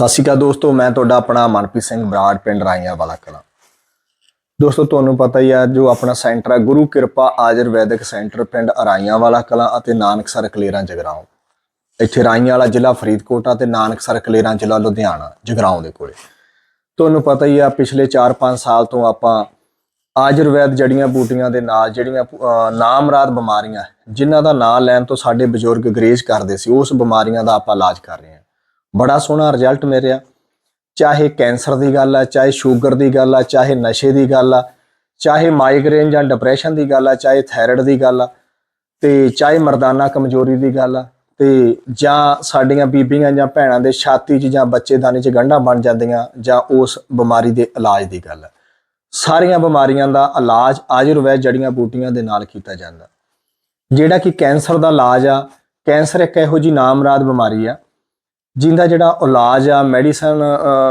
ਸਤਿ ਸ਼੍ਰੀ ਅਕਾਲ ਦੋਸਤੋ, ਮੈਂ ਤੁਹਾਡਾ ਆਪਣਾ ਮਨਪ੍ਰੀਤ ਸਿੰਘ ਬਰਾੜ ਪਿੰਡ ਰਾਈਆਂ ਵਾਲਾ ਕਲਾਂ। ਦੋਸਤੋ, ਤੁਹਾਨੂੰ ਪਤਾ ਹੀ ਆ, ਜੋ ਆਪਣਾ ਸੈਂਟਰ ਆ, ਗੁਰੂ ਕਿਰਪਾ ਆਯੁਰਵੈਦਿਕ ਸੈਂਟਰ ਪਿੰਡ ਅਰਾਈਆਂ ਵਾਲਾ ਕਲਾਂ ਅਤੇ ਨਾਨਕਸਰ ਕਲੇਰਾਂ ਜਗਰਾਉਂ। ਇੱਥੇ ਰਾਈਆਂ ਵਾਲਾ ਜ਼ਿਲ੍ਹਾ ਫਰੀਦਕੋਟ ਆ ਤੇ ਨਾਨਕਸਰ ਕਲੇਰਾਂ ਜ਼ਿਲ੍ਹਾ ਲੁਧਿਆਣਾ ਜਗਰਾਉਂ ਦੇ ਕੋਲੇ। ਤੁਹਾਨੂੰ ਪਤਾ ਹੀ ਆ, ਪਿਛਲੇ 4-5 ਸਾਲ ਤੋਂ ਆਪਾਂ ਆਯੁਰਵੈਦ ਜੜੀਆਂ ਬੂਟੀਆਂ ਦੇ ਨਾਲ ਜਿਹੜੀਆਂ ਨਾਮਰਾਦ ਬਿਮਾਰੀਆਂ, ਜਿਨ੍ਹਾਂ ਦਾ ਨਾਂ ਲੈਣ ਤੋਂ ਸਾਡੇ ਬਜ਼ੁਰਗ ਗਰੇਜ ਕਰਦੇ ਸੀ, ਉਸ ਬਿਮਾਰੀਆਂ ਦਾ ਆਪਾਂ ਇਲਾਜ ਕਰ ਰਹੇ ਹਾਂ। ਬੜਾ ਸੋਹਣਾ ਰਿਜ਼ਲਟ ਮਿਲਿਆ। ਚਾਹੇ ਕੈਂਸਰ ਦੀ ਗੱਲ ਆ, ਚਾਹੇ ਸ਼ੂਗਰ ਦੀ ਗੱਲ ਆ, ਚਾਹੇ ਨਸ਼ੇ ਦੀ ਗੱਲ ਆ, ਚਾਹੇ ਮਾਈਗ੍ਰੇਨ ਜਾਂ ਡਿਪਰੈਸ਼ਨ ਦੀ ਗੱਲ ਆ, ਚਾਹੇ ਥਾਇਰਾਇਡ ਦੀ ਗੱਲ ਆ, ਤੇ ਚਾਹੇ ਮਰਦਾਨਾ ਕਮਜ਼ੋਰੀ ਦੀ ਗੱਲ ਆ, ਤੇ ਜਾਂ ਸਾਡੀਆਂ ਬੀਬੀਆਂ ਜਾਂ ਭੈਣਾਂ ਦੇ ਛਾਤੀ 'ਚ ਜਾਂ ਬੱਚੇਦਾਨੀ 'ਚ ਗੰਢਾਂ ਬਣ ਜਾਂਦੀਆਂ ਜਾਂ ਉਸ ਬਿਮਾਰੀ ਦੇ ਇਲਾਜ ਦੀ ਗੱਲ ਆ। ਸਾਰੀਆਂ ਬਿਮਾਰੀਆਂ ਦਾ ਇਲਾਜ ਆਯੁਰਵੈਦ ਜੜੀਆਂ ਬੂਟੀਆਂ ਦੇ ਨਾਲ ਕੀਤਾ ਜਾਂਦਾ। ਜਿਹੜਾ ਕਿ ਕੈਂਸਰ ਦਾ ਇਲਾਜ ਆ, ਕੈਂਸਰ ਇੱਕ ਇਹੋ ਜੀ ਨਾਮਰਾਦ ਬਿਮਾਰੀ ਆ ਜਿੰਦਾ ਜਿਹੜਾ ਇਲਾਜ ਆ ਮੈਡੀਸਨ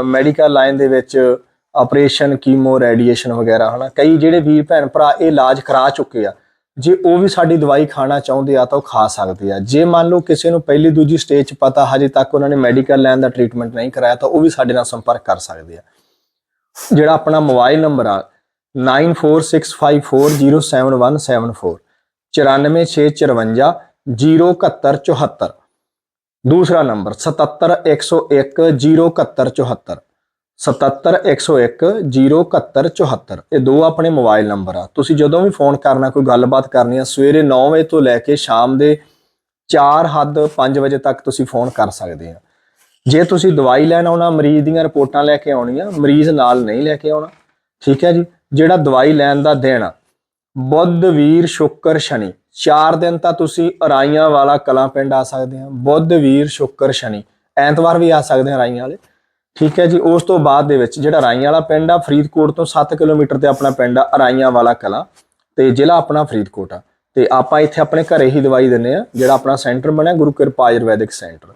ਮੈਡੀਕਲ ਲਾਈਨ ਦੇ ਵਿੱਚ ਆਪਰੇਸ਼ਨ ਕੀਮੋ ਰੇਡੀਏਸ਼ਨ ਵਗੈਰਾ, ਹਨਾ? ਕਈ ਜਿਹੜੇ ਵੀਰ ਭੈਣ ਭਰਾ ਇਹ ਇਲਾਜ ਕਰਾ ਚੁੱਕੇ ਆ। ਜੇ ਉਹ ਵੀ ਸਾਡੀ ਦਵਾਈ ਖਾਣਾ ਚਾਹੁੰਦੇ ਆ ਤਾਂ ਉਹ ਖਾ ਸਕਦੇ ਆ। ਜੇ ਮੰਨ ਲਓ ਕਿਸੇ ਨੂੰ ਪਹਿਲੀ ਦੂਜੀ ਸਟੇਜ 'ਚ ਪਤਾ ਹਜੇ ਤੱਕ ਉਹਨਾਂ ਨੇ ਮੈਡੀਕਲ ਲਾਈਨ ਦਾ ਟ੍ਰੀਟਮੈਂਟ ਨਹੀਂ ਕਰਾਇਆ ਤਾਂ ਉਹ ਵੀ ਸਾਡੇ ਨਾਲ ਸੰਪਰਕ ਕਰ ਸਕਦੇ ਆ। ਜਿਹੜਾ ਆਪਣਾ ਮੋਬਾਈਲ ਨੰਬਰ ਆ 9465407174 94654 ਦੂਸਰਾ ਨੰਬਰ 7710107174 7710107174 ਇਹ ਦੋ ਆਪਣੇ ਮੋਬਾਈਲ ਨੰਬਰ ਆ। ਤੁਸੀਂ ਜਦੋਂ ਵੀ ਫੋਨ ਕਰਨਾ, ਕੋਈ ਗੱਲਬਾਤ ਕਰਨੀ ਆ, ਸਵੇਰੇ 9 ਵਜੇ ਤੋਂ ਲੈ ਕੇ ਸ਼ਾਮ ਦੇ 4 ਹੱਦ 5 ਵਜੇ ਤੱਕ ਤੁਸੀਂ ਫੋਨ ਕਰ ਸਕਦੇ ਆ। ਜੇ ਤੁਸੀਂ ਦਵਾਈ ਲੈਣ ਆਉਣਾ, ਮਰੀਜ਼ ਦੀਆਂ ਰਿਪੋਰਟਾਂ ਲੈ ਕੇ ਆਉਣੀਆਂ, ਮਰੀਜ਼ ਨਾਲ ਨਹੀਂ ਲੈ ਕੇ ਆਉਣਾ, ਠੀਕ ਹੈ ਜੀ? ਜਿਹੜਾ ਦਵਾਈ ਲੈਣ ਦਾ ਦਿਨ ਆ ਬੁੱਧ ਵੀਰ ਸ਼ੁੱਕਰ ਸ਼ਨੀ ਚਾਰ ਦਿਨ ਤਾਂ ਤੁਸੀਂ ਅਰਾਈਆਂ ਵਾਲਾ ਕਲਾਂ ਪਿੰਡ ਆ ਸਕਦੇ ਆ। ਬੁੱਧ, ਵੀਰ, ਸ਼ੁੱਕਰ, ਸ਼ਨੀ। ਐਤਵਾਰ ਵੀ ਆ ਸਕਦੇ ਆ ਰਾਈਆਂ ਵਾਲੇ। ਠੀਕ ਹੈ ਜੀ, ਉਸ ਤੋਂ ਬਾਅਦ ਦੇ ਵਿੱਚ ਜਿਹੜਾ ਅਰਾਈਆਂ ਵਾਲਾ ਪਿੰਡ ਆ, ਫਰੀਦਕੋਟ ਤੋਂ 7 ਕਿਲੋਮੀਟਰ ਤੇ ਆਪਣਾ ਪਿੰਡ ਆ ਅਰਾਈਆਂ ਵਾਲਾ ਕਲਾਂ। ਤੇ ਜ਼ਿਲ੍ਹਾ ਆਪਣਾ ਫਰੀਦਕੋਟ ਆ। ਤੇ ਆਪਾਂ ਇੱਥੇ ਆਪਣੇ ਘਰੇ ਹੀ ਦਵਾਈ ਦਿੰਨੇ ਆ, ਜਿਹੜਾ ਆਪਣਾ ਸੈਂਟਰ ਬਣਿਆ, ਗੁਰੂ ਕਿਰਪਾ ਆਯੁਰਵੈਦਿਕ ਸੈਂਟਰ।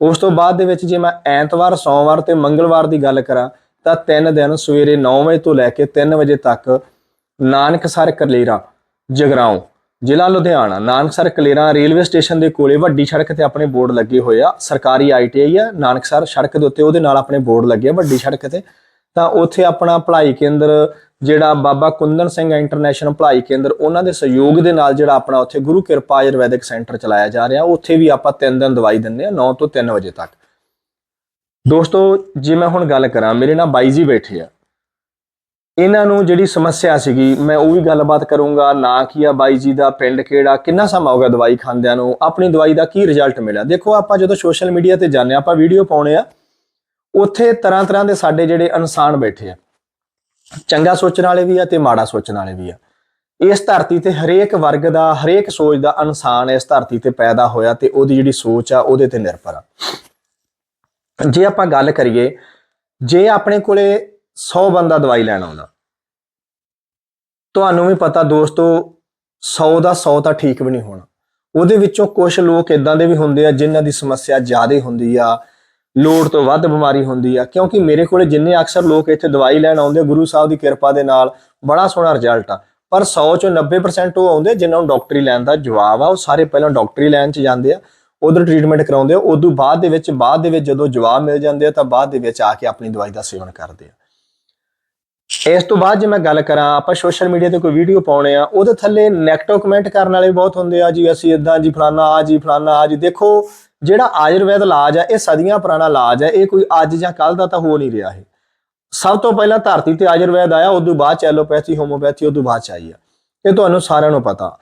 ਉਸ ਤੋਂ ਬਾਅਦ ਦੇ ਵਿੱਚ ਜੇ ਮੈਂ ਐਤਵਾਰ, ਸੋਮਵਾਰ ਤੇ ਮੰਗਲਵਾਰ ਦੀ ਗੱਲ ਕਰਾਂ, ਤਾਂ ਤਿੰਨ ਦਿਨ ਸਵੇਰੇ 9 ਵਜੇ ਤੋਂ ਲੈ ਕੇ 3 ਵਜੇ ਤੱਕ ਨਾਨਕਸਰ ਕਲੇਰਾ ਜਗਰਾਉਂ ਜ਼ਿਲ੍ਹਾ ਲੁਧਿਆਣਾ, ਨਾਨਕਸਰ, ਕਲੇਰਾ ਰੇਲਵੇ ਸਟੇਸ਼ਨ ਦੇ ਕੋਲੇ ਵੱਡੀ ਸੜਕ ਤੇ ਆਪਣੇ ਬੋਰਡ ਲੱਗੇ ਹੋਏ ਆ। ਸਰਕਾਰੀ ਆਈਟੀਆਈ ਆ, ਨਾਨਕਸਰ ਸੜਕ ਦੇ ਉੱਤੇ ਉਹਦੇ ਨਾਲ ਆਪਣੇ ਬੋਰਡ ਲੱਗੇ ਆ ਵੱਡੀ ਸੜਕ ਤੇ। ਤਾਂ ਉੱਥੇ ਆਪਣਾ ਭਲਾਈ ਕੇਂਦਰ ਜਿਹੜਾ ਬਾਬਾ ਕੁੰਦਨ ਸਿੰਘ ਇੰਟਰਨੈਸ਼ਨਲ ਭਲਾਈ ਕੇਂਦਰ, ਉਹਨਾਂ ਦੇ ਸਹਿਯੋਗ ਦੇ ਨਾਲ ਜਿਹੜਾ ਆਪਣਾ ਉੱਥੇ ਗੁਰੂ ਕਿਰਪਾ ਆਯੁਰਵੈਦਿਕ ਸੈਂਟਰ ਚਲਾਇਆ ਜਾ ਰਿਹਾ। ਉੱਥੇ ਵੀ ਆਪਾਂ ਤਿੰਨ ਦਿਨ ਦਵਾਈ ਦਿੰਦੇ ਆ 9 ਤੋਂ 3 ਵਜੇ ਤੱਕ। ਦੋਸਤੋ, ਜੇ ਮੈਂ ਹੁਣ ਗੱਲ ਕਰਾਂ, ਮੇਰੇ ਨਾਲ ਬਾਈ ਜੀ ਬੈਠੇ ਆ। ਇਹਨਾਂ ਨੂੰ ਜਿਹੜੀ ਸਮੱਸਿਆ ਸੀਗੀ ਮੈਂ ਉਹ ਵੀ ਗੱਲਬਾਤ ਕਰੂੰਗਾ ਨਾ ਕੀ ਆ ਬਾਈ ਜੀ ਦਾ ਪਿੰਡ ਕਿਹੜਾ ਕਿੰਨਾ ਸਮਾਂ ਹੋ ਗਿਆ ਦਵਾਈ ਖਾਂਦਿਆਂ ਨੂੰ ਆਪਣੀ ਦਵਾਈ ਦਾ ਕੀ ਰਿਜ਼ਲਟ ਮਿਲਿਆ? ਦੇਖੋ ਆਪਾਂ ਜਦੋਂ ਸੋਸ਼ਲ ਮੀਡੀਆ ਤੇ ਜਾਂਦੇ ਹਾਂ, ਆਪਾਂ ਵੀਡੀਓ ਪਾਉਣੇ ਆ ਉੱਥੇ ਤਰ੍ਹਾਂ ਤਰ੍ਹਾਂ ਦੇ ਸਾਡੇ ਜਿਹੜੇ ਇਨਸਾਨ ਬੈਠੇ ਆ। ਚੰਗਾ ਸੋਚਣ ਵਾਲੇ ਵੀ ਆ ਤੇ ਮਾੜਾ ਸੋਚਣ ਵਾਲੇ ਵੀ ਆ। ਇਸ ਧਰਤੀ ਤੇ ਹਰੇਕ ਵਰਗ ਦਾ ਹਰੇਕ ਸੋਚ ਦਾ ਇਨਸਾਨ ਇਸ ਧਰਤੀ ਤੇ ਪੈਦਾ ਹੋਇਆ ਤੇ ਉਹਦੀ ਜਿਹੜੀ ਸੋਚ ਆ ਉਹਦੇ ਤੇ ਨਿਰਭਰ ਆ। ਜੇ ਆਪਾਂ ਗੱਲ ਕਰੀਏ ਜੇ ਆਪਣੇ ਕੋਲੇ 100 ਬੰਦਾ ਦਵਾਈ ਲੈਣ ਆਉਂਦਾ। ਤੁਹਾਨੂੰ ਵੀ ਪਤਾ ਦੋਸਤੋ 100 ਦਾ 100 ਤਾਂ ਠੀਕ ਵੀ ਨਹੀਂ ਹੋਣਾ। ਉਹਦੇ ਵਿੱਚੋਂ ਕੁਝ ਲੋਕ ਇਦਾਂ ਦੇ ਵੀ ਹੁੰਦੇ ਆ ਜਿਨ੍ਹਾਂ ਦੀ ਸਮੱਸਿਆ ਜ਼ਿਆਦਾ ਹੁੰਦੀ ਆ ਲੋੜ ਤੋਂ ਵੱਧ ਬਿਮਾਰੀ ਹੁੰਦੀ ਆ। ਕਿਉਂਕਿ ਮੇਰੇ ਕੋਲੇ ਜਿੰਨੇ ਅਕਸਰ ਲੋਕ ਇੱਥੇ ਦਵਾਈ ਲੈਣ ਆਉਂਦੇ ਆ, ਗੁਰੂ ਸਾਹਿਬ ਦੀ ਕਿਰਪਾ ਦੇ ਨਾਲ ਬੜਾ ਸੋਹਣਾ ਰਿਜ਼ਲਟ ਆ। ਪਰ 100 ਚੋਂ 90% ਉਹ ਆਉਂਦੇ ਆ ਜਿਨ੍ਹਾਂ ਨੂੰ ਡਾਕਟਰੀ ਲੈਣ ਦਾ ਜਵਾਬ ਆ ਉਹ ਸਾਰੇ ਪਹਿਲਾਂ ਡਾਕਟਰੀ ਲੈਣ 'ਚ ਜਾਂਦੇ ਆ ਉਧਰ ਟ੍ਰੀਟਮੈਂਟ ਕਰਾਉਂਦੇ ਆ ਉਦੋਂ ਬਾਅਦ ਦੇ ਵਿੱਚ ਬਾਅਦ ਦੇ ਵਿੱਚ ਜਦੋਂ ਜਵਾਬ ਮਿਲ ਜਾਂਦੇ ਆ ਤਾਂ ਬਾਅਦ ਦੇ ਵਿੱਚ ਆ ਕੇ ਆਪਣੀ ਦਵਾਈ ਦਾ ਸੇਵਨ ਕਰਦੇ ਆ। ਇਸ ਤੋਂ ਬਾਅਦ ਜੇ ਮੈਂ ਗੱਲ ਕਰਾਂ, ਆਪਾਂ ਸੋਸ਼ਲ ਮੀਡੀਆ ਤੇ ਕੋਈ ਵੀਡੀਓ ਪਾਉਣੇ ਆ, ਉਹਦੇ ਥੱਲੇ ਨੈਗੇਟਿਵ ਕਮੈਂਟ ਕਰਨ ਵਾਲੇ ਬਹੁਤ ਹੁੰਦੇ ਆ, ਜੀ ਅਸੀਂ ਇਦਾਂ ਜੀ ਫਲਾਨਾ ਆ ਜੀ ਫਲਾਨਾ ਆ ਜੀ। ਦੇਖੋ, ਜਿਹੜਾ ਆਯੁਰਵੈਦ ਇਲਾਜ ਆ, ਇਹ ਸਦੀਆਂ ਪੁਰਾਣਾ ਇਲਾਜ ਆ, ਇਹ ਕੋਈ ਅੱਜ ਜਾਂ ਕੱਲ ਦਾ ਤਾਂ ਹੋ ਨਹੀਂ ਰਿਹਾ ਇਹ। ਸਭ ਤੋਂ ਪਹਿਲਾਂ ਧਰਤੀ ਤੇ ਆਯੁਰਵੈਦ ਆਇਆ, ਉਦੋਂ ਬਾਅਦ ਚ ਐਲੋਪੈਥੀ ਹੋਮੋਪੈਥੀ ਉਦੋਂ ਬਾਅਦ ਚ ਆਈ ਆ। ਇਹ ਤੁਹਾਨੂੰ ਸਾਰਿਆਂ ਨੂੰ ਪਤਾ।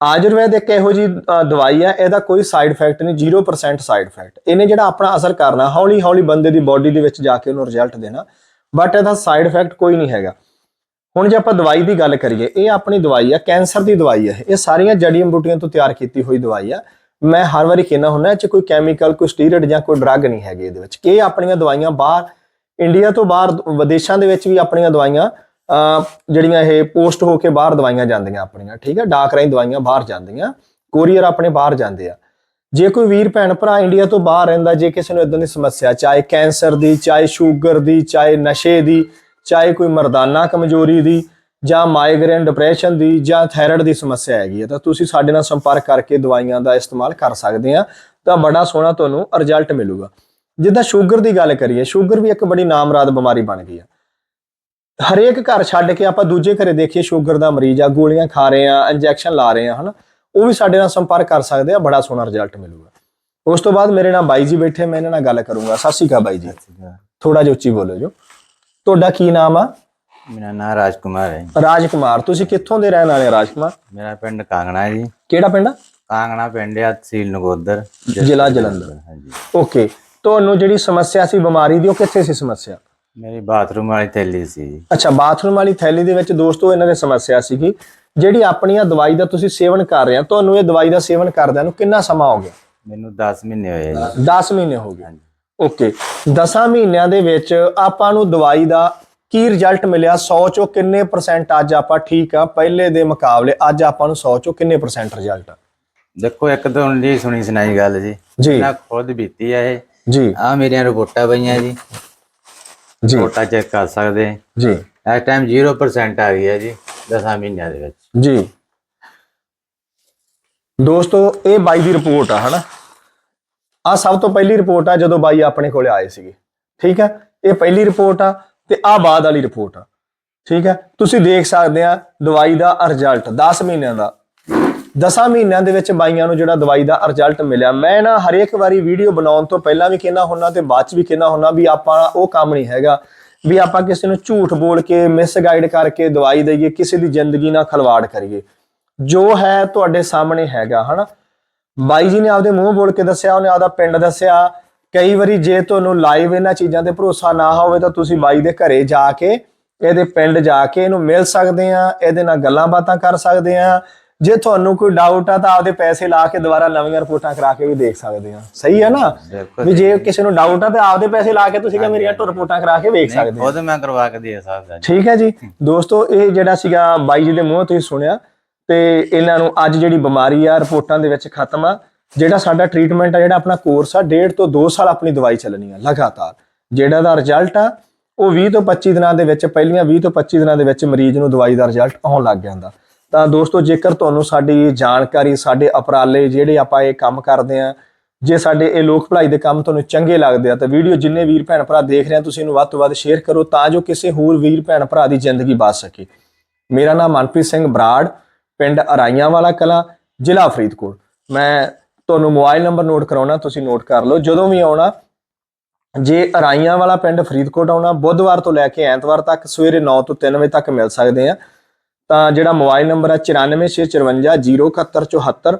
ਆਯੁਰਵੈਦ ਇੱਕ ਇਹੋ ਜੀ ਦਵਾਈ ਆ, ਇਹਦਾ ਕੋਈ ਸਾਈਡ ਇਫੈਕਟ ਨਹੀਂ 0% ਸਾਈਡ ਇਫੈਕਟ ਇਹਨੇ ਜਿਹੜਾ ਆਪਣਾ ਅਸਰ ਕਰਨਾ ਹੌਲੀ ਹੌਲੀ ਬੰਦੇ ਦੀ ਬਾਡੀ ਦੇ ਵਿੱਚ ਜਾ ਕੇ ਉਹਨੂੰ ਰਿਜ਼ਲਟ ਦੇਣਾ। ਬਟ ਇਹਦਾ ਸਾਈਡ ਇਫੈਕਟ ਕੋਈ ਨਹੀਂ ਹੈਗਾ। ਹੁਣ ਜੇ ਆਪਾਂ ਦਵਾਈ ਦੀ ਗੱਲ ਕਰੀਏ, ਇਹ ਆਪਣੀ ਦਵਾਈ ਆ, ਕੈਂਸਰ ਦੀ ਦਵਾਈ ਆ ਇਹ। ਸਾਰੀਆਂ ਜੜੀਆਂ ਬੂਟੀਆਂ ਤੋਂ ਤਿਆਰ ਕੀਤੀ ਹੋਈ ਦਵਾਈ ਆ। ਮੈਂ ਹਰ ਵਾਰੀ ਕਹਿੰਦਾ ਹੁੰਦਾ, ਇਹ ਚ ਕੋਈ ਕੈਮੀਕਲ ਕੋਈ ਸਟੀਰੋਇਡ ਜਾਂ ਕੋਈ ਡਰੱਗ ਨਹੀਂ ਹੈਗੇ ਇਹਦੇ ਵਿੱਚ। ਇਹ ਆਪਣੀਆਂ ਦਵਾਈਆਂ ਬਾਹਰ ਇੰਡੀਆ ਤੋਂ ਬਾਹਰ, ਵਿਦੇਸ਼ਾਂ ਦੇ ਵਿੱਚ ਵੀ ਆਪਣੀਆਂ ਦਵਾਈਆਂ ਜਿਹੜੀਆਂ ਇਹ ਪੋਸਟ ਹੋ ਕੇ ਬਾਹਰ ਦਵਾਈਆਂ ਜਾਂਦੀਆਂ ਆਪਣੀਆਂ, ਠੀਕ ਹੈ ਡਾਕ ਰਾਹੀਂ ਦਵਾਈਆਂ ਬਾਹਰ ਜਾਂਦੀਆਂ। ਕੋਰੀਅਰ ਆਪਣੇ ਬਾਹਰ ਜਾਂਦੇ ਆ। ਜੇ ਕੋਈ ਵੀਰ, ਭੈਣ, ਭਰਾ ਇੰਡੀਆ ਤੋਂ ਬਾਹਰ ਰਹਿੰਦਾ, ਜੇ ਕਿਸੇ ਨੂੰ ਇਦਾਂ ਦੀ ਸਮੱਸਿਆ, ਚਾਹੇ ਕੈਂਸਰ ਦੀ, ਚਾਹੇ ਸ਼ੂਗਰ ਦੀ, ਚਾਹੇ ਨਸ਼ੇ ਦੀ, ਚਾਹੇ ਕੋਈ ਮਰਦਾਨਾ ਕਮਜ਼ੋਰੀ ਦੀ, ਜਾਂ ਮਾਈਗ੍ਰੇਨ ਡਿਪਰੈਸ਼ਨ ਦੀ, ਜਾਂ ਥਾਇਰਾਇਡ ਦੀ ਸਮੱਸਿਆ ਹੈਗੀ ਹੈ, ਤਾਂ ਤੁਸੀਂ ਸਾਡੇ ਨਾਲ ਸੰਪਰਕ ਕਰਕੇ ਦਵਾਈਆਂ ਦਾ ਇਸਤੇਮਾਲ ਕਰ ਸਕਦੇ ਆ ਤਾਂ ਬੜਾ ਸੋਹਣਾ ਤੁਹਾਨੂੰ ਰਿਜ਼ਲਟ ਮਿਲੂਗਾ। ਜਿੱਦਾਂ ਸ਼ੂਗਰ ਦੀ ਗੱਲ ਕਰੀਏ, ਸ਼ੂਗਰ ਵੀ ਇੱਕ ਬੜੀ ਨਾਮਰਾਦ ਬਿਮਾਰੀ ਬਣ ਗਈ ਆ ਹਰੇਕ ਘਰ ਛੱਡ ਕੇ ਆਪਾਂ ਦੂਜੇ ਘਰੇ ਦੇਖੀਏ, ਸ਼ੂਗਰ ਦਾ ਮਰੀਜ਼ ਆ, ਗੋਲੀਆਂ ਖਾ ਰਹੇ ਆ ਇੰਜੈਕਸ਼ਨ ਲਾ ਰਹੇ ਆ ਹਨਾ? ਉਹ ਵੀ ਸਾਡੇ ਨਾਲ ਸੰਪਰਕ ਕਰ ਸਕਦੇ ਆ ਬੜਾ ਸੋਹਣਾ ਰਿਜ਼ਲਟ ਮਿਲੂਗਾ। ਉਸ ਤੋਂ ਬਾਅਦ ਮੇਰੇ ਨਾਲ ਬਾਈ ਜੀ ਬੈਠੇ ਮੈਂ ਇਹਨਾਂ ਨਾਲ ਗੱਲ ਕਰੂੰਗਾ। ਸਤਿ ਸ਼੍ਰੀ ਅਕਾਲ ਬਾਈ ਜੀ। ਥੋੜਾ ਜਿਹਾ ਉੱਚੀ ਬੋਲੋ ਜੋ। ਤੁਹਾਡਾ ਕੀ ਨਾਮ ਆ? ਮੇਰਾ ਨਾਮ ਰਾਜਕੁਮਾਰ ਹੈ ਰਾਜ ਕੁਮਾਰ ਤੁਸੀਂ ਕਿੱਥੋਂ ਦੇ ਰਹਿਣ ਵਾਲੇ ਆ ਰਾਜ ਕੁਮਾਰ ਮੇਰਾ ਪਿੰਡ ਕਾਂਗਣਾ ਹੈ ਜੀ। ਕਿਹੜਾ ਪਿੰਡ ਕਾਂਗਣਾ ਪਿੰਡ ਹੈ ਤਹਿਸੀਲ ਨਗੋਦਰ। ਜ਼ਿਲ੍ਹਾ ਜਲੰਧਰ ਹਾਂਜੀ। ਓਕੇ। ਤੁਹਾਨੂੰ ਜਿਹੜੀ ਸਮੱਸਿਆ ਸੀ ਬਿਮਾਰੀ ਦੀ ਉਹ ਕਿੱਥੇ ਸੀ ਸਮੱਸਿਆ? ਮੇਰੀ ਬਾਥਰੂਮ ਵਾਲੀ ਥੈਲੀ ਸੀ ਅੱਛਾ ਬਾਥਰੂਮ ਵਾਲੀ ਥੈਲੀ ਦੇ ਵਿੱਚ ਦੋਸਤੋ ਇਹਨਾਂ ਦੀ ਸਮੱਸਿਆ ਸੀਗੀ। ਜਿਹੜੀ ਆਪਣੀਆਂ ਦਵਾਈ ਦਾ ਤੁਸੀਂ ਸੇਵਨ ਕਰ ਰਹੇ ਆ ਤੁਹਾਨੂੰ ਇਹ ਦਵਾਈ ਦਾ ਸੇਵਨ ਕਰਦਿਆਂ ਨੂੰ ਕਿੰਨਾ ਸਮਾਂ ਹੋ ਗਿਆ? ਮੈਨੂੰ 10 ਮਹੀਨੇ ਹੋਏ ਜੀ। 10 ਮਹੀਨੇ ਹੋ ਗਏ। ਓਕੇ। 10 ਮਹੀਨਿਆਂ ਦੇ ਵਿੱਚ ਆਪਾਂ ਨੂੰ ਦਵਾਈ ਦਾ ਕੀ ਰਿਜ਼ਲਟ ਮਿਲਿਆ? 100 ਚੋਂ ਕਿੰਨੇ ਪਰਸੈਂਟ ਅੱਜ ਆਪਾਂ ਠੀਕ ਆ? ਪਹਿਲੇ ਦੇ ਮੁਕਾਬਲੇ ਅੱਜ ਆਪਾਂ ਨੂੰ 100 ਚੋਂ ਕਿੰਨੇ ਪਰਸੈਂਟ ਰਿਜ਼ਲਟ ਆ? ਦੇਖੋ ਇੱਕ ਤਾਂ ਜੀ ਸੁਣੀ ਸੁਣਾਈ ਗੱਲ ਜੀ। ਜੀ। ਮੈਂ ਖੁਦ ਬੀਤੀ ਹੈ ਇਹ। ਜੀ। ਆ ਮੇਰੀਆਂ ਰਿਪੋਰਟਾਂ ਪਈਆਂ ਜੀ। ਜੀ। ਰਿਪੋਰਟਾਂ ਚੈੱਕ ਕਰ ਸਕਦੇ। ਜੀ। ਇਸ ਟਾਈਮ 0% ਆ ਗਈ ਹੈ ਜੀ। 10 ਮਹੀਨਿਆਂ ਦੇ ਵਿੱਚ। ਜੀ। ਦੋਸਤੋ, ਇਹ ਬਾਈ ਦੀ ਰਿਪੋਰਟ ਆ, ਹਨਾ? ਆ ਸਭ ਤੋਂ ਪਹਿਲੀ ਰਿਪੋਰਟ ਆ ਜਦੋਂ ਬਾਈ ਆਪਣੇ ਕੋਲੇ ਆਏ ਸੀਗੇ, ਠੀਕ ਹੈ ਇਹ ਪਹਿਲੀ ਰਿਪੋਰਟ ਆ ਤੇ ਆ ਬਾਅਦ ਵਾਲੀ ਰਿਪੋਰਟ ਆ, ਠੀਕ ਹੈ ਤੁਸੀਂ ਦੇਖ ਸਕਦੇ ਆ ਦਵਾਈ ਦਾ ਰਿਜ਼ਲਟ 10 ਮਹੀਨਿਆਂ ਦਾ। 10 ਮਹੀਨਿਆਂ ਦੇ ਵਿੱਚ ਬਾਈਆਂ ਨੂੰ ਜਿਹੜਾ ਦਵਾਈ ਦਾ ਰਿਜ਼ਲਟ ਮਿਲਿਆ। ਮੈਂ ਨਾ ਹਰੇਕ ਵਾਰੀ ਵੀਡੀਓ ਬਣਾਉਣ ਤੋਂ ਪਹਿਲਾਂ ਵੀ ਕਹਿਣਾ ਹੁੰਨਾ ਤੇ ਬਾਅਦ ਚ ਵੀ ਕਹਿਣਾ ਹੁੰਨਾ ਵੀ ਆਪਾਂ ਉਹ ਕੰਮ ਨਹੀਂ ਹੈਗਾ। ਵੀ ਆਪਾਂ ਕਿਸੇ ਨੂੰ ਝੂਠ ਬੋਲ ਕੇ ਮਿਸਗਾਈਡ ਕਰਕੇ ਦਵਾਈ ਦਈਏ, ਕਿਸੇ ਦੀ ਜ਼ਿੰਦਗੀ ਨਾਲ ਖਲਵਾੜ ਕਰੀਏ। ਜੋ ਹੈ ਤੁਹਾਡੇ ਸਾਹਮਣੇ ਹੈਗਾ, ਹਨਾ? ਬਾਈ ਜੀ ਨੇ ਆਪਦੇ ਮੂੰਹ ਬੋਲ ਕੇ ਦੱਸਿਆ, ਉਹਨੇ ਆਪਦਾ ਪਿੰਡ ਦੱਸਿਆ। ਕਈ ਵਾਰੀ ਜੇ ਤੁਹਾਨੂੰ ਲਾਈਵ ਇਹਨਾਂ ਚੀਜ਼ਾਂ ਤੇ ਭਰੋਸਾ ਨਾ ਹੋਵੇ, ਤਾਂ ਤੁਸੀਂ ਬਾਈ ਦੇ ਘਰੇ ਜਾ ਕੇ, ਇਹਦੇ ਪਿੰਡ ਜਾ ਕੇ ਇਹਨੂੰ ਮਿਲ ਸਕਦੇ ਆ, ਇਹਦੇ ਨਾਲ ਗੱਲਾਂ ਬਾਤਾਂ ਕਰ ਸਕਦੇ ਆ। ਜੇ ਤੁਹਾਨੂੰ ਕੋਈ ਡਾਊਟ ਆ ਤਾਂ ਆਪਦੇ ਪੈਸੇ ਲਾ ਕੇ ਦੁਬਾਰਾ ਨਵੀਆਂ ਰਿਪੋਰਟਾਂ ਕਰਾ ਕੇ ਵੀ ਦੇਖ ਸਕਦੇ ਆ। ਸਹੀ ਹੈ ਨਾ? ਬਿਲਕੁਲ ਵੀ ਜੇ ਕਿਸੇ ਨੂੰ ਡਾਊਟ ਆ ਤਾਂ ਆਪਦੇ ਪੈਸੇ ਲਾ ਕੇ ਤੁਸੀਂ ਕਿ ਮੇਰੀਆਂ ਟੋ ਰਿਪੋਰਟਾਂ ਕਰਾ ਕੇ ਵੇਖ ਸਕਦੇ ਆ। ਖੁਦ ਮੈਂ ਕਰਵਾ ਕੇ ਦੇ ਸਕਦਾ ਜੀ। ਠੀਕ ਹੈ ਜੀ। ਦੋਸਤੋ ਇਹ ਜਿਹੜਾ ਸੀਗਾ ਬਾਈ ਜੀ ਦੇ ਮੂੰਹ ਤੁਸੀਂ ਸੁਣਿਆ ਤੇ ਇਹਨਾਂ ਨੂੰ ਅੱਜ ਜਿਹੜੀ ਬਿਮਾਰੀ ਆ ਰਿਪੋਰਟਾਂ ਦੇ ਵਿੱਚ ਖਤਮ ਆ ਜਿਹੜਾ ਸਾਡਾ ਟ੍ਰੀਟਮੈਂਟ ਆ ਜਿਹੜਾ ਆਪਣਾ ਕੋਰਸ ਆ ਡੇਢ ਤੋਂ 2 ਸਾਲ ਆਪਣੀ ਦਵਾਈ ਚੱਲਣੀ ਆ ਲਗਾਤਾਰ। ਜਿਹੜਾ ਦਾ ਰਿਜ਼ਲਟ ਆ ਉਹ 20 ਤੋਂ 25 ਦਿਨਾਂ ਦੇ ਵਿੱਚ ਪਹਿਲੀਆਂ 20 ਤੋਂ 25 ਦਿਨਾਂ ਦੇ ਵਿੱਚ ਮਰੀਜ਼ ਨੂੰ ਦਵਾਈ ਦਾ ਰਿਜ਼ਲਟ ਆਉਣ ਲੱਗ ਜਾਂਦਾ। ਤਾਂ ਦੋਸਤੋ, ਜੇਕਰ ਤੁਹਾਨੂੰ ਸਾਡੀ ਜਾਣਕਾਰੀ, ਸਾਡੇ ਉਪਰਾਲੇ ਜਿਹੜੇ ਆਪਾਂ ਇਹ ਕੰਮ ਕਰਦੇ ਆ ਜੇ ਸਾਡੇ ਇਹ ਲੋਕ ਭਲਾਈ ਦੇ ਕੰਮ ਤੁਹਾਨੂੰ ਚੰਗੇ ਲੱਗਦੇ ਆ, ਤਾਂ ਵੀਡੀਓ ਜਿੰਨੇ ਵੀਰ ਭੈਣ ਭਰਾ ਦੇਖ ਰਹੇ ਆ, ਤੁਸੀਂ ਇਹਨੂੰ ਵੱਧ ਤੋਂ ਵੱਧ ਸ਼ੇਅਰ ਕਰੋ ਤਾਂ ਜੋ ਕਿਸੇ ਹੋਰ ਵੀਰ ਭੈਣ ਭਰਾ ਦੀ ਜ਼ਿੰਦਗੀ ਬਚ ਸਕੇ। ਮੇਰਾ ਨਾਮ ਮਨਪ੍ਰੀਤ ਸਿੰਘ ਬਰਾੜ, ਪਿੰਡ ਅਰਾਈਆਂ ਵਾਲਾ ਕਲਾ, ਜ਼ਿਲ੍ਹਾ ਫਰੀਦਕੋਟ। ਮੈਂ ਤੁਹਾਨੂੰ ਮੋਬਾਈਲ ਨੰਬਰ ਨੋਟ ਕਰਾਉਣਾ, ਤੁਸੀਂ ਨੋਟ ਕਰ ਲਓ। ਜਦੋਂ ਵੀ ਆਉਣਾ, ਜੇ ਅਰਾਈਆਂ ਵਾਲਾ ਪਿੰਡ ਫਰੀਦਕੋਟ ਆਉਣਾ, ਬੁੱਧਵਾਰ ਤੋਂ ਲੈ ਕੇ ਐਤਵਾਰ ਤੱਕ ਸਵੇਰੇ 9 ਤੋਂ 3 ਵਜੇ ਤੱਕ ਮਿਲ ਸਕਦੇ ਆ। ਤਾਂ ਜਿਹੜਾ ਮੋਬਾਈਲ ਨੰਬਰ ਹੈ 9465407174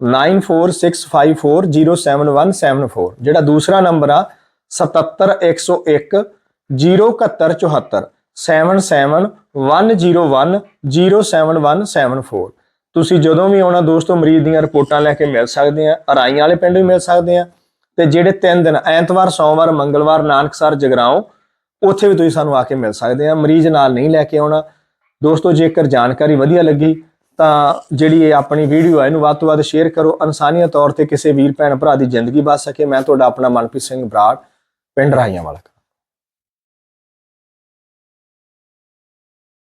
9465407174 ਜਿਹੜਾ ਦੂਸਰਾ ਨੰਬਰ ਆ 77101 07174 771010107174 ਤੁਸੀਂ ਜਦੋਂ ਵੀ ਆਉਣਾ ਦੋਸਤੋ ਮਰੀਜ਼ ਦੀਆਂ ਰਿਪੋਰਟਾਂ ਲੈ ਕੇ ਮਿਲ ਸਕਦੇ ਆ ਅਰਾਈਆਂ ਵਾਲੇ ਪਿੰਡ ਵੀ ਮਿਲ ਸਕਦੇ ਆ ਤੇ ਜਿਹੜੇ ਤਿੰਨ ਦਿਨ ਐਤਵਾਰ ਸੋਮਵਾਰ ਮੰਗਲਵਾਰ ਨਾਨਕਸਰ ਜਗਰਾਉਂ ਉੱਥੇ ਵੀ ਤੁਸੀਂ ਸਾਨੂੰ ਆ ਕੇ ਮਿਲ ਸਕਦੇ ਆ ਮਰੀਜ਼ ਨਾਲ ਨਹੀਂ ਲੈ ਕੇ ਆਉਣਾ ਦੋਸਤੋ, ਜੇਕਰ ਜਾਣਕਾਰੀ ਵਧੀਆ ਲੱਗੀ ਤਾਂ ਜਿਹੜੀ ਇਹ ਆਪਣੀ ਵੀਡੀਓ ਹੈ, ਇਹਨੂੰ ਵੱਧ ਤੋਂ ਵੱਧ ਸ਼ੇਅਰ ਕਰੋ। ਇਨਸਾਨੀਅਤ ਤੌਰ ਤੇ ਕਿਸੇ ਵੀਰ, ਭੈਣ, ਭਰਾ ਦੀ ਜ਼ਿੰਦਗੀ ਬਚ ਸਕੇ। ਮੈਂ ਤੁਹਾਡਾ ਆਪਣਾ ਮਨਪ੍ਰੀਤ ਸਿੰਘ ਬਰਾੜ, ਪਿੰਡ ਰਾਈਆਂ ਵਾਲਾ।